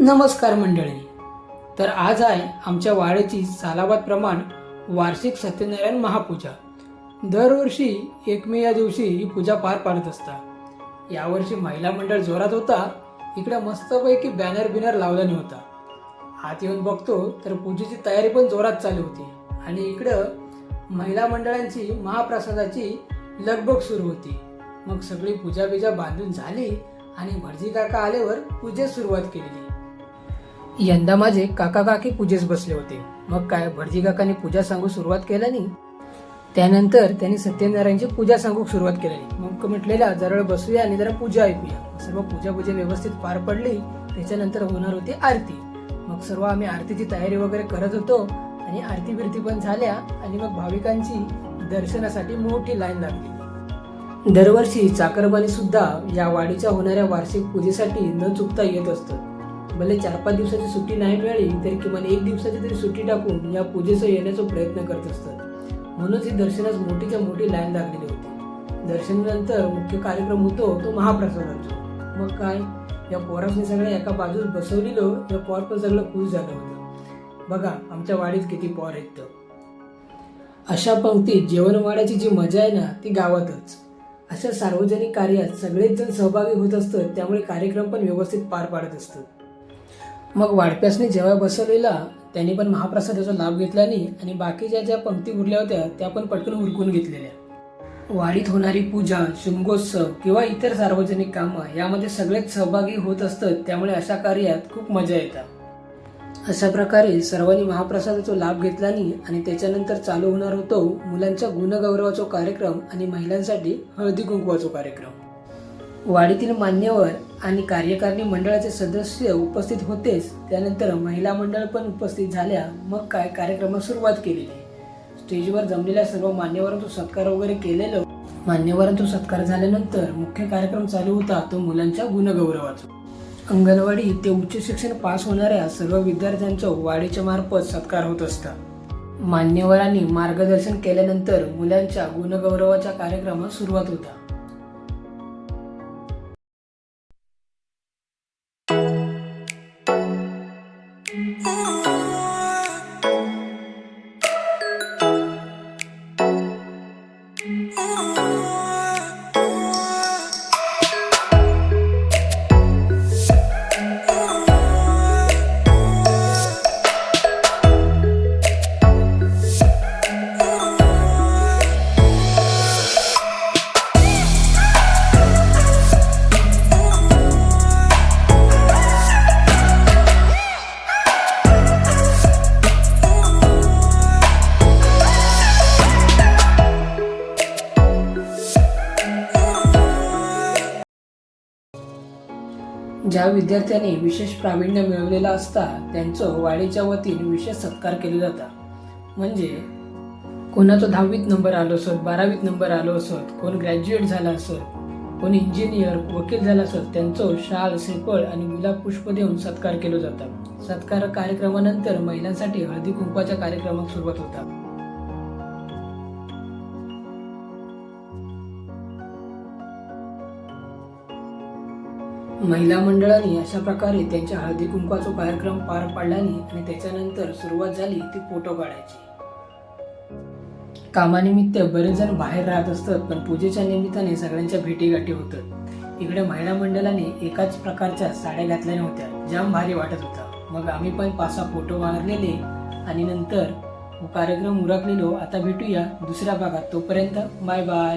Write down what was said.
नमस्कार मंडळी. तर आज आहे आमच्या वाड्याची सालाबाद प्रमाण वार्षिक सत्यनारायण महापूजा. दरवर्षी एक मे या दिवशी ही पूजा पार पाडत असतात. यावर्षी महिला मंडळ जोरात होता इकडे मस्तपैकी बॅनर बिनर लावला नव्हता आत येऊन बघतो तर पूजेची तयारी पण जोरात चालू होती. आणि इकडं महिला मंडळांची महाप्रसादाची लगबग सुरू होती. मग सगळी पूजा बिजा बांधून झाली आणि भटजी काका आल्यावर पूजेस सुरुवात केली यंदा माझे काका काकी पूजेस बसले होते. मग काय भटजी काकांनी पूजा सांगू सुरुवात केल्याने त्यानंतर त्यांनी सत्यनारायणची पूजा सांगू सुरुवात केली मग म्हटलेल्या जरा बसूया आणि जरा पूजा ऐकूया. सर्व पूजा पूजा व्यवस्थित पार पडली. त्याच्यानंतर होणार होती आरती. मग सर्व आम्ही आरतीची तयारी वगैरे करत होतो आणि आरती बिरती पण झाल्या आणि मग भाविकांची दर्शनासाठी मोठी लाईन लागली. दरवर्षी चाकरमानी सुद्धा या वाडीच्या होणाऱ्या वार्षिक पूजेसाठी न चुकता येत असतं. भले चार पाच दिवसाची सुट्टी नाही मिळाली तरी किमान एक दिवसाची तरी सुट्टी टाकून या पूजेचं येण्याचा प्रयत्न करत असतात. म्हणूनच ही दर्शनास मोठीच्या मोठी लाईन लागलेली होती. दर्शनानंतर मुख्य कार्यक्रम होतो तो महाप्रसादाचा. मग काय? या पोरासने सगळ्या एका बाजूस बसवलेलो या पोर पण सगळं खुश झालं होतं. बघा आमच्या वाडीत किती पोर आहेत तर. अशा पंक्तीत जेवणवाड्याची जी मजा आहे ना ती गावातच. अशा सार्वजनिक कार्यात सगळेच जण सहभागी होत असतात त्यामुळे कार्यक्रम पण व्यवस्थित पार पाडत असतात. मग वाडप्यासने जेव्हा बसवलेला त्यांनी पण महाप्रसादाचा लाभ घेतला नाही आणि बाकीच्या ज्या पंक्ती उरल्या होत्या त्या पण पटकन उरकून घेतलेल्या. वाडीत होणारी पूजा शुंगोत्सव किंवा इतर सार्वजनिक कामं यामध्ये सगळेच सहभागी होत असतात त्यामुळे अशा कार्यात खूप मजा येतात अशा प्रकारे सर्वांनी महाप्रसादाचा लाभ घेतला नाही आणि त्याच्यानंतर चालू होणार होतो मुलांच्या गुणगौरवाचा कार्यक्रम आणि महिलांसाठी हळदी कुंकवाचा कार्यक्रम. वाडीतील मान्यवर आणि कार्यकारिणी मंडळाचे सदस्य उपस्थित होतेच. त्यानंतर महिला मंडळ पण उपस्थित झाल्या. मग काय कार्यक्रमास सुरुवात केलेली? स्टेजवर जमलेल्या सर्व मान्यवरांचा सत्कार वगैरे केलेलं. मान्यवरांचा सत्कार झाल्यानंतर मुख्य कार्यक्रम चालू होता. तो मुलांच्या गुणगौरवाचा. अंगणवाडी ते उच्च शिक्षण पास होणाऱ्या सर्व विद्यार्थ्यांचा वाडीच्या मार्फत सत्कार होत असता. मान्यवरांनी मार्गदर्शन केल्यानंतर मुलांच्या गुणगौरवाच्या कार्यक्रमास सुरुवात होता. Ooh. ज्या विद्यार्थ्यांनी विशेष प्रावीण्य मिळवलेला असता त्यांचं वाडीच्या वतीने विशेष सत्कार केले जातात. म्हणजे कोणाचा दहावीत नंबर आलो असत बारावीत नंबर आलो असत कोण ग्रॅज्युएट झाला असत कोण इंजिनियर वकील झाला असत त्यांचं शाल श्रीफळ आणि गुलाब पुष्प देऊन सत्कार केला जातात. सत्कार कार्यक्रमानंतर महिलांसाठी हळदी कुंपाच्या कार्यक्रमात सुरुवात होता महिला मंडळाने अशा प्रकारे त्यांच्या हळदी कुंकवाचा कार्यक्रम पार पाडल्याने आणि त्याच्यानंतर सुरुवात झाली ती फोटो काढायची. कामानिमित्त बरेच जण बाहेर राहत असतात पण पूजेच्या निमित्ताने सगळ्यांच्या भेटीगाठी होतात. इकडे महिला मंडळाने एकाच प्रकारच्या साड्या घातल्या नव्हत्या जाम भारी वाटत होता. मग आम्ही पण पाच सहा फोटो मारलेले आणि नंतर कार्यक्रम उरकलेलो आता भेटूया दुसऱ्या भागात. तोपर्यंत बाय बाय